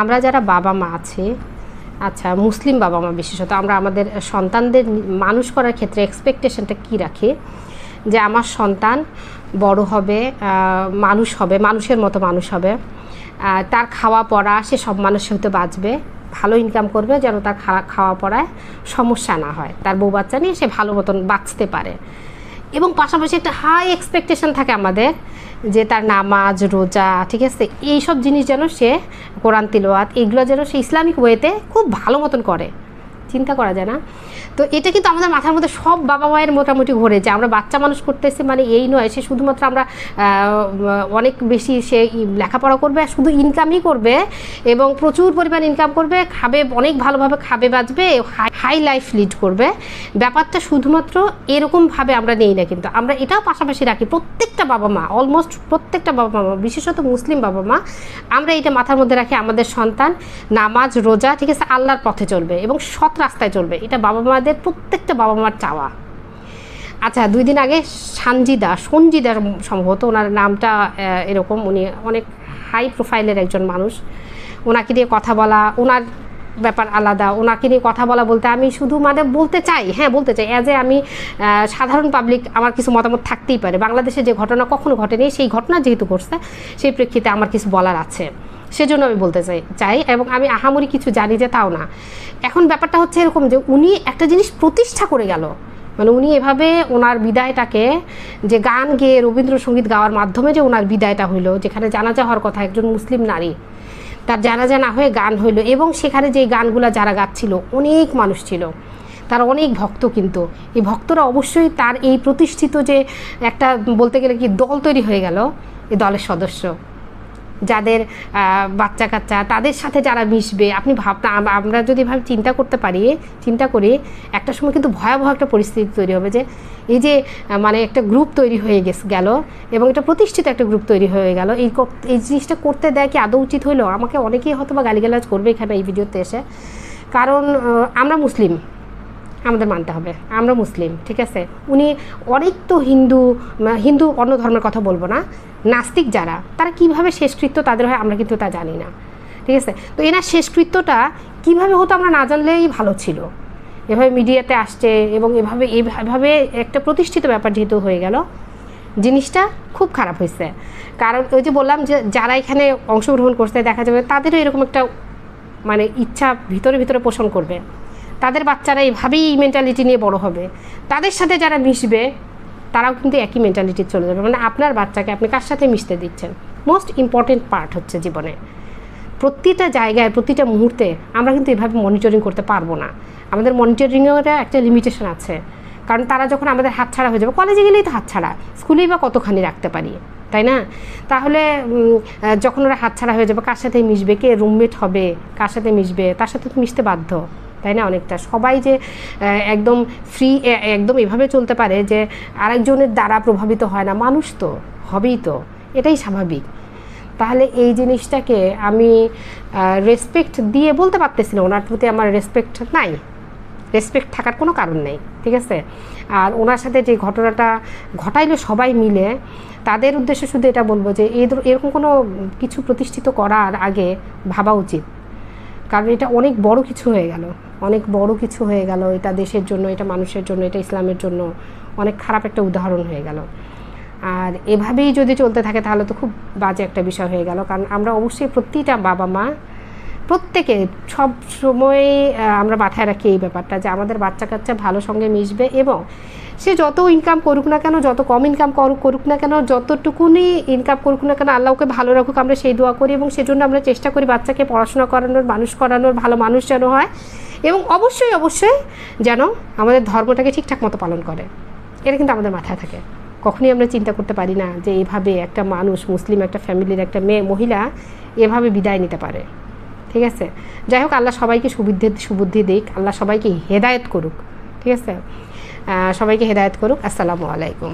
আমরা যারা বাবা মা আছে আচ্ছা মুসলিম বাবা মা বিশেষত, আমরা আমাদের সন্তানদের মানুষ করার ক্ষেত্রে এক্সপেকটেশনটা কী রাখি? যে আমার সন্তান বড় হবে মানুষ হবে, মানুষের মতো মানুষ হবে তার খাওয়া পড়া, সে সব মানুষের হতে বাঁচবে, ভালো ইনকাম করবে যেন তার খাওয়া খাওয়া পড়ায় সমস্যা না হয়। তার বউ বাচ্চা নিয়ে সে ভালো মতন বাঁচতে পারে। এবং পাশাপাশি একটা হাই এক্সপেকটেশন থাকে আমাদের যে তার নামাজ, রোজা, ঠিক আছে? এইসব জিনিস যেন সে কোরআন, তিলওয়াত, এগুলো যেন সে ইসলামিক ওয়েতে খুব ভালো মতন করে। চিন্তা করা যায় না। তো এটা কিন্তু আমাদের মাথার মধ্যে সব বাবা মায়ের মোটামুটি ঘুরে যে আমরা বাচ্চা মানুষ করতেছি মানে এই নয়, সে শুধুমাত্র আমরা অনেক বেশি সে লেখাপড়া করবে আর শুধু ইনকামই করবে এবং প্রচুর পরিমাণ ইনকাম করবে, খাবে, অনেক ভালোভাবে খাবে, বাঁচবে হাই লাইফ লিড করবে। ব্যাপারটা শুধুমাত্র এরকমভাবে আমরা নেই না কিন্তু। আমরা এটাও পাশাপাশি রাখি, প্রত্যেকটা বাবা মা অলমোস্ট প্রত্যেকটা বাবা মা, বিশেষত মুসলিম বাবা মা, আমরা এটা মাথার মধ্যে রাখি আমাদের সন্তান, নামাজ, রোজা, ঠিক আছে, আল্লাহর পথে চলবে এবং সৎ রাস্তায় চলবে। এটা বাবা মাদের, প্রত্যেকটা বাবা মার চাওয়া। আচ্ছা দুই দিন আগে সানজিদা সঞ্জিদা সম্ভবত ওনার নামটা এরকম, উনি অনেক হাই প্রোফাইলের একজন মানুষ। ওনাকে নিয়ে কথা বলা, ওনার ব্যাপার আলাদা। ওনাকে নিয়ে কথা বলা বলতে আমি শুধু মানে বলতে চাই হ্যাঁ বলতে চাই অ্যাজ এ আমি সাধারণ পাবলিক আমার কিছু মতামত থাকতেই পারে। বাংলাদেশে যে ঘটনা কখনো ঘটেনি, সেই ঘটনা যেহেতু ঘটছে, সেই প্রেক্ষিতে আমার কিছু বলার আছে। সেজন্য আমি বলতে চাই চাই এবং আমি আহামরি কিছু জানি যে তাও না। এখন ব্যাপারটা হচ্ছে এরকম যে উনি একটা জিনিস প্রতিষ্ঠা করে গেল। মানে উনি এভাবে ওনার বিদায়টাকে যে গান গেয়ে রবীন্দ্রসঙ্গীত গাওয়ার মাধ্যমে যে ওনার বিদায়টা হইল, যেখানে জানাজা হওয়ার কথা একজন মুসলিম নারী, তার জানাজা না হয়ে গান হইল এবং সেখানে যে গানগুলা যারা গাচ্ছিল, অনেক মানুষ ছিল। তার অনেক ভক্ত কিন্তু। এই ভক্তরা অবশ্যই তার এই প্রতিষ্ঠিত যে একটা বলতে গেলে কি দল তৈরি হয়ে গেল, এই দলের সদস্য। যাদের বাচ্চা কাচ্চা তাদের সাথে যারা মিশবে, আপনি ভাবনা আমরা যদি ভাবে চিন্তা করতে পারি, চিন্তা করি, একটা সময় কিন্তু ভয়াবহ একটা পরিস্থিতি তৈরি হবে যে, এই যে মানে একটা গ্রুপ তৈরি হয়ে গেছে গেল এবং এটা প্রতিষ্ঠিত একটা গ্রুপ তৈরি হয়ে গেল। এই এই জিনিসটা করতে দেয় কি আদৌ উচিত হইল? আমাকে অনেকেই হয়তো বা গালিগালাজ করবে এখানে এই ভিডিওতে এসে। কারণ আমরা মুসলিম। আমাদের মানতে হবে। আমরা মুসলিম, ঠিক আছে? উনি অনেক তো হিন্দু হিন্দু অন্য ধর্মের কথা বলব না। নাস্তিক যারা, তারা কীভাবে শেষকৃত্য তাদের হয় আমরা কিন্তু তা জানি না। ঠিক আছে? তো এনার শেষকৃত্যটা কীভাবে হতো আমরা না জানলেই ভালো ছিল। এভাবে মিডিয়াতে আসছে এবং এভাবে এভাবে একটা প্রতিষ্ঠিত ব্যাপার যেহেতু হয়ে গেল, জিনিসটা খুব খারাপ হয়েছে। কারণ ওই যে বললাম যে যারা এখানে অংশগ্রহণ করছে, দেখা যাবে তাদেরও এরকম একটা মানে ইচ্ছা ভিতরে ভিতরে পোষণ করবে। তাদের বাচ্চারা এইভাবেই মেন্টালিটি নিয়ে বড় হবে। তাদের সাথে যারা মিশবে, তারাও কিন্তু একই মেন্টালিটি চলে যাবে। মানে আপনার বাচ্চাকে আপনি কার সাথে মিশতে দিচ্ছেন? মোস্ট ইম্পর্টেন্ট পার্ট হচ্ছে জীবনে। প্রতিটা জায়গায়, প্রতিটা মুহূর্তে আমরা কিন্তু এভাবে মনিটরিং করতে পারব না। আমাদের মনিটরিংয়ের একটা লিমিটেশন আছে। কারণ তারা যখন আমাদের হাতছাড়া হয়ে যাবে কলেজে গেলেই তো হাতছাড়া। স্কুলেই বা কতখানি রাখতে পারি, তাই না? তাহলে যখন ওরা হাতছাড়া হয়ে যাবে, কার সাথে মিশবে, কে রুমমেট হবে, কার সাথে মিশবে, তার সাথে তো মিশতে বাধ্য। তাই না অনেকটা? সবাই যে একদম ফ্রি একদম এভাবে চলতে পারে যে, আরেকজনের দ্বারা প্রভাবিত হয় না। মানুষ তো, হবেই তো। এটাই স্বাভাবিক। তাহলে এই জিনিসটাকে আমি রেসপেক্ট দিয়ে বলতে পারতেছি না, ওনার প্রতি আমার রেসপেক্ট নাই। রেসপেক্ট থাকার কোনো কারণ নেই, ঠিক আছে? আর ওনার সাথে যে ঘটনাটা ঘটাইলো সবাই মিলে, তাদের উদ্দেশ্যে শুধু এটা বলব যে, এই এরকম কোনো কিছু প্রতিষ্ঠিত করার আগে ভাবা উচিত। কারণ এটা অনেক বড় কিছু হয়ে গেল। অনেক বড় কিছু হয়ে গেল। এটা দেশের জন্য, এটা মানুষের জন্য, এটা ইসলামের জন্য অনেক খারাপ একটা উদাহরণ হয়ে গেল। আর এভাবেই যদি চলতে থাকে তাহলে তো খুব বাজে একটা বিষয় হয়ে গেল। কারণ আমরা অবশ্যই প্রতিটা বাবা মা প্রত্যেকে সব সময় আমরা মাথায় রাখি এই ব্যাপারটা যে আমাদের বাচ্চা কাচ্চা ভালো সঙ্গে মিশবে এবং সে যত ইনকাম করুক না কেন, যত কম ইনকাম করুক না কেন, যতটুকুনি ইনকাম করুক না কেন, আল্লাহকে ভালো রাখুক, আমরা সেই দোয়া করি এবং সেজন্য আমরা চেষ্টা করি বাচ্চাকে পড়াশোনা করানোর, মানুষ করানোর, ভালো মানুষ যেন হয় এবং অবশ্যই অবশ্যই যেন আমাদের ধর্মটাকে ঠিকঠাক মতো পালন করে। এটা কিন্তু আমাদের মাথায় থাকে। কখনই আমরা চিন্তা করতে পারি না যে এভাবে একটা মানুষ, মুসলিম একটা ফ্যামিলির একটা মেয়ে, মহিলা এভাবে বিদায় নিতে পারে। ঠিক আছে? যাই হোক, আল্লাহ সবাইকে সুবিধে সুবুদ্ধি দিক, আল্লাহ সবাইকে হেদায়ত করুক, ঠিক আছে? সবাইকে হেদায়ত করুক, আসসালামু আলাইকুম।